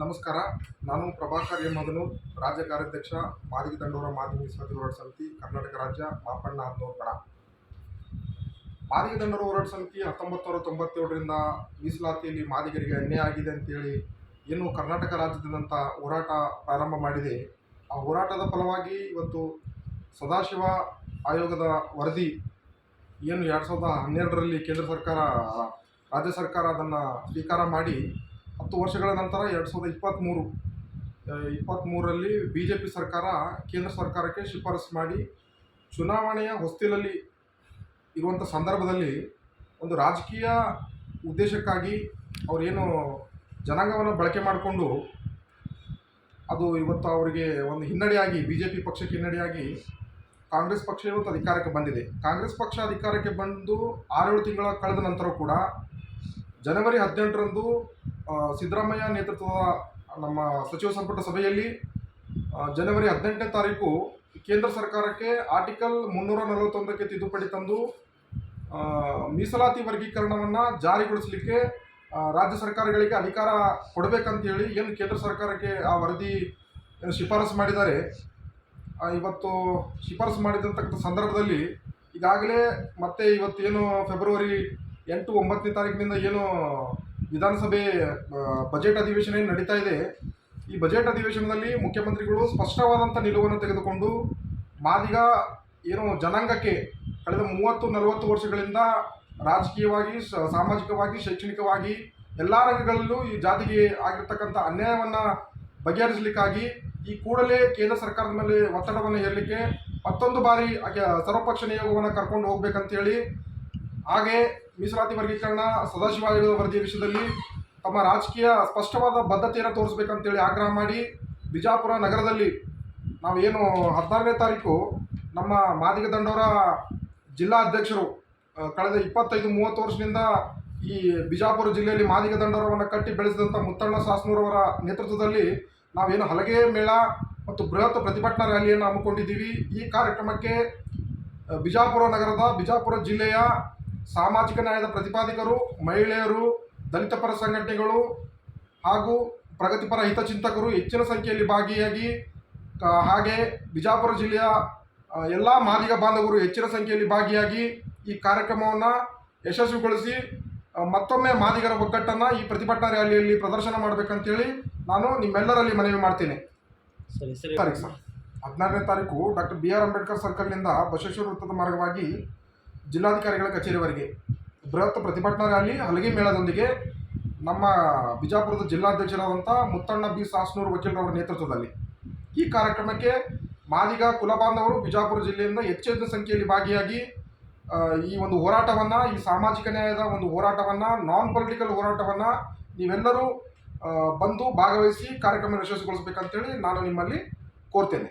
ನಮಸ್ಕಾರ. ನಾನು ಪ್ರಭಾಕರ್ ಎಂ ಮಗನು ರಾಜ್ಯ ಕಾರ್ಯಾಧ್ಯಕ್ಷ, ಮಾದಿಗೆ ದಂಡೋರ ಮಾದಿಗ ಮೀಸಲಾತಿ ಹೋರಾಟ ಸಮಿತಿ ಕರ್ನಾಟಕ ರಾಜ್ಯ ಮಾಪಣ್ಣ ಹದಿನೂರು ಗಣ ಮಾದಿಗೆ ದಂಡೋರ ಹೋರಾಟ ಸಮಿತಿ ಹತ್ತೊಂಬತ್ತು ತೊಂಬತ್ತೇಳರಿಂದ ಮೀಸಲಾತಿಯಲ್ಲಿ ಮಾದಿಗರಿಗೆ ಅನ್ಯಾಯ ಆಗಿದೆ ಅಂತೇಳಿ ಏನು ಕರ್ನಾಟಕ ರಾಜ್ಯದಂಥ ಹೋರಾಟ ಪ್ರಾರಂಭ ಮಾಡಿದೆ. ಆ ಹೋರಾಟದ ಫಲವಾಗಿ ಇವತ್ತು ಸದಾಶಿವ ಆಯೋಗದ ವರದಿ ಏನು ಎರಡು ಸಾವಿರದ ಹನ್ನೆರಡರಲ್ಲಿ ಕೇಂದ್ರ ಸರ್ಕಾರ, ರಾಜ್ಯ ಸರ್ಕಾರ ಅದನ್ನು ಸ್ವೀಕಾರ ಮಾಡಿ ಹತ್ತು ವರ್ಷಗಳ ನಂತರ ಎರಡು ಸಾವಿರದ ಇಪ್ಪತ್ತ್ಮೂರು ಇಪ್ಪತ್ತ್ಮೂರರಲ್ಲಿ ಬಿ ಜೆ ಪಿ ಸರ್ಕಾರ ಕೇಂದ್ರ ಸರ್ಕಾರಕ್ಕೆ ಶಿಫಾರಸು ಮಾಡಿ ಚುನಾವಣೆಯ ಹೊಸ್ತಿಲಲ್ಲಿ ಇರುವಂಥ ಸಂದರ್ಭದಲ್ಲಿ ಒಂದು ರಾಜಕೀಯ ಉದ್ದೇಶಕ್ಕಾಗಿ ಅವರೇನು ಜನಾಂಗವನ್ನು ಬಳಕೆ ಮಾಡಿಕೊಂಡು ಅದು ಇವತ್ತು ಅವರಿಗೆ ಒಂದು ಹಿನ್ನಡೆಯಾಗಿ ಬಿ ಜೆ ಪಿ ಪಕ್ಷಕ್ಕೆ ಹಿನ್ನಡೆಯಾಗಿ ಕಾಂಗ್ರೆಸ್ ಪಕ್ಷ ಇವತ್ತು ಅಧಿಕಾರಕ್ಕೆ ಬಂದಿದೆ. ಕಾಂಗ್ರೆಸ್ ಪಕ್ಷ ಅಧಿಕಾರಕ್ಕೆ ಬಂದು ಆರೇಳು ತಿಂಗಳ ಕಳೆದ ನಂತರ ಕೂಡ ಜನವರಿ ಹದಿನೆಂಟರಂದು ಸಿದ್ದರಾಮಯ್ಯ ನೇತೃತ್ವದ ನಮ್ಮ ಸಚಿವ ಸಂಪುಟ ಸಭೆಯಲ್ಲಿ ಜನವರಿ ಹದಿನೆಂಟನೇ ತಾರೀಕು ಕೇಂದ್ರ ಸರ್ಕಾರಕ್ಕೆ ಆರ್ಟಿಕಲ್ ಮುನ್ನೂರ ನಲವತ್ತೊಂದಕ್ಕೆ ತಿದ್ದುಪಡಿ ತಂದು ಮೀಸಲಾತಿ ವರ್ಗೀಕರಣವನ್ನು ಜಾರಿಗೊಳಿಸಲಿಕ್ಕೆ ರಾಜ್ಯ ಸರ್ಕಾರಗಳಿಗೆ ಅಧಿಕಾರ ಕೊಡಬೇಕಂತೇಳಿ ಏನು ಕೇಂದ್ರ ಸರ್ಕಾರಕ್ಕೆ ಆ ವರದಿ ಏನು ಶಿಫಾರಸು ಮಾಡಿದ್ದಾರೆ. ಇವತ್ತು ಶಿಫಾರಸು ಮಾಡಿದಂತಕ್ಕಂಥ ಸಂದರ್ಭದಲ್ಲಿ ಈಗಾಗಲೇ ಮತ್ತೆ ಇವತ್ತೇನು ಫೆಬ್ರವರಿ ಎಂಟು ಒಂಬತ್ತನೇ ತಾರೀಕಿನಿಂದ ಏನು ವಿಧಾನಸಭೆ ಬಜೆಟ್ ಅಧಿವೇಶನ ಏನು ನಡೀತಾ ಇದೆ, ಈ ಬಜೆಟ್ ಅಧಿವೇಶನದಲ್ಲಿ ಮುಖ್ಯಮಂತ್ರಿಗಳು ಸ್ಪಷ್ಟವಾದಂಥ ನಿಲುವನ್ನು ತೆಗೆದುಕೊಂಡು ಮಾದಿಗ ಏನು ಜನಾಂಗಕ್ಕೆ ಕಳೆದ ಮೂವತ್ತು, ನಲವತ್ತು ವರ್ಷಗಳಿಂದ ರಾಜಕೀಯವಾಗಿ ಸಾಮಾಜಿಕವಾಗಿ, ಶೈಕ್ಷಣಿಕವಾಗಿ ಎಲ್ಲ ರಂಗಗಳಲ್ಲೂ ಈ ಜಾತಿಗೆ ಆಗಿರ್ತಕ್ಕಂಥ ಅನ್ಯಾಯವನ್ನು ಬಗೆಹರಿಸಲಿಕ್ಕಾಗಿ ಈ ಕೂಡಲೇ ಕೇಂದ್ರ ಸರ್ಕಾರದ ಮೇಲೆ ಒತ್ತಡವನ್ನು ಹೇರಲಿಕ್ಕೆ ಮತ್ತೊಂದು ಬಾರಿ ಸರ್ವಪಕ್ಷ ನಿಯೋಗವನ್ನು ಕರ್ಕೊಂಡು ಹೋಗ್ಬೇಕಂತೇಳಿ ಹಾಗೆ ಮೀಸಲಾತಿ ವರ್ಗೀಕರಣ ಸದಾಶಿವ ಆಯೋಗದ ವರದಿಯ ವಿಷಯದಲ್ಲಿ ತಮ್ಮ ರಾಜಕೀಯ ಸ್ಪಷ್ಟವಾದ ಬದ್ಧತೆಯನ್ನು ತೋರಿಸ್ಬೇಕಂತೇಳಿ ಆಗ್ರಹ ಮಾಡಿ ಬಿಜಾಪುರ ನಗರದಲ್ಲಿ ನಾವೇನು ಹದಿನಾರನೇ ತಾರೀಕು ನಮ್ಮ ಮಾದಿಗ ದಂಡೋರ ಜಿಲ್ಲಾ ಅಧ್ಯಕ್ಷರು ಕಳೆದ ಇಪ್ಪತ್ತೈದು, ಮೂವತ್ತು ವರ್ಷದಿಂದ ಈ ಬಿಜಾಪುರ ಜಿಲ್ಲೆಯಲ್ಲಿ ಮಾದಿಗ ದಂಡೋರವನ್ನು ಕಟ್ಟಿ ಬೆಳೆಸಿದಂಥ ಮುತ್ತಣ್ಣ ಸಾಸ್ನೂರವರ ನೇತೃತ್ವದಲ್ಲಿ ನಾವೇನು ಹಲಗೆ ಮೇಳ ಮತ್ತು ಬೃಹತ್ ಪ್ರತಿಭಟನಾ ರ್ಯಾಲಿಯನ್ನು ಹಮ್ಮಿಕೊಂಡಿದ್ದೀವಿ. ಈ ಕಾರ್ಯಕ್ರಮಕ್ಕೆ ಬಿಜಾಪುರ ನಗರದ ಬಿಜಾಪುರ ಜಿಲ್ಲೆಯ ಸಾಮಾಜಿಕ ನ್ಯಾಯದ ಪ್ರತಿಪಾದಕರು ಮಹಿಳೆಯರು ದಲಿತ ಪರ ಸಂಘಟನೆಗಳು ಹಾಗೂ ಪ್ರಗತಿಪರ ಹಿತಚಿಂತಕರು ಹೆಚ್ಚಿನ ಸಂಖ್ಯೆಯಲ್ಲಿ ಭಾಗಿಯಾಗಿ ಹಾಗೆ ಬಿಜಾಪುರ ಜಿಲ್ಲೆಯ ಎಲ್ಲ ಮಾದಿಗ ಬಾಂಧವರು ಹೆಚ್ಚಿನ ಸಂಖ್ಯೆಯಲ್ಲಿ ಭಾಗಿಯಾಗಿ ಈ ಕಾರ್ಯಕ್ರಮವನ್ನು ಯಶಸ್ವಿಗೊಳಿಸಿ ಮತ್ತೊಮ್ಮೆ ಮಾದಿಗರ ಒಗ್ಗಟ್ಟನ್ನು ಈ ಪ್ರತಿಭಟನಾ ರ್ಯಾಲಿಯಲ್ಲಿ ಪ್ರದರ್ಶನ ಮಾಡಬೇಕಂತೇಳಿ ನಾನು ನಿಮ್ಮೆಲ್ಲರಲ್ಲಿ ಮನವಿ ಮಾಡ್ತೀನಿ. ಸರಿ ಸರಿ. ತಾರೀಕು ಸರ್. ಹದಿನಾರನೇ ತಾರೀಕು ಡಾಕ್ಟರ್ ಬಿ ಆರ್ ಅಂಬೇಡ್ಕರ್ ಸರ್ಕಲ್ನಿಂದ ಬಸವೇಶ್ವರ ವೃತ್ತದ ಮಾರ್ಗವಾಗಿ ಜಿಲ್ಲಾಧಿಕಾರಿಗಳ ಕಚೇರಿವರೆಗೆ ಬೃಹತ್ ಪ್ರತಿಭಟನಾ ರ್ಯಾಲಿ, ಹಲಗೆ ಮೇಳದೊಂದಿಗೆ ನಮ್ಮ ಬಿಜಾಪುರದ ಜಿಲ್ಲಾಧ್ಯಕ್ಷರಾದಂಥ ಮುತ್ತಣ್ಣ ಬಿ ಸಾಸ್ನೂರು ವಕೀಲರವರ ನೇತೃತ್ವದಲ್ಲಿ. ಈ ಕಾರ್ಯಕ್ರಮಕ್ಕೆ ಮಾದಿಗ, ಕುಲಬಾಂಧವರು ಬಿಜಾಪುರ ಜಿಲ್ಲೆಯಿಂದ ಹೆಚ್ಚಿನ ಸಂಖ್ಯೆಯಲ್ಲಿ ಭಾಗಿಯಾಗಿ ಈ ಒಂದು ಹೋರಾಟವನ್ನು, ಈ ಸಾಮಾಜಿಕ ನ್ಯಾಯದ ಒಂದು ಹೋರಾಟವನ್ನು ನಾನ್ ಪೊಲಿಟಿಕಲ್ ಹೋರಾಟವನ್ನು ನೀವೆಲ್ಲರೂ ಬಂದು ಭಾಗವಹಿಸಿ ಕಾರ್ಯಕ್ರಮ ಯಶಸ್ವಿಗೊಳಿಸಬೇಕಂತೇಳಿ ನಾನು ನಿಮ್ಮಲ್ಲಿ ಕೋರ್ತೇನೆ.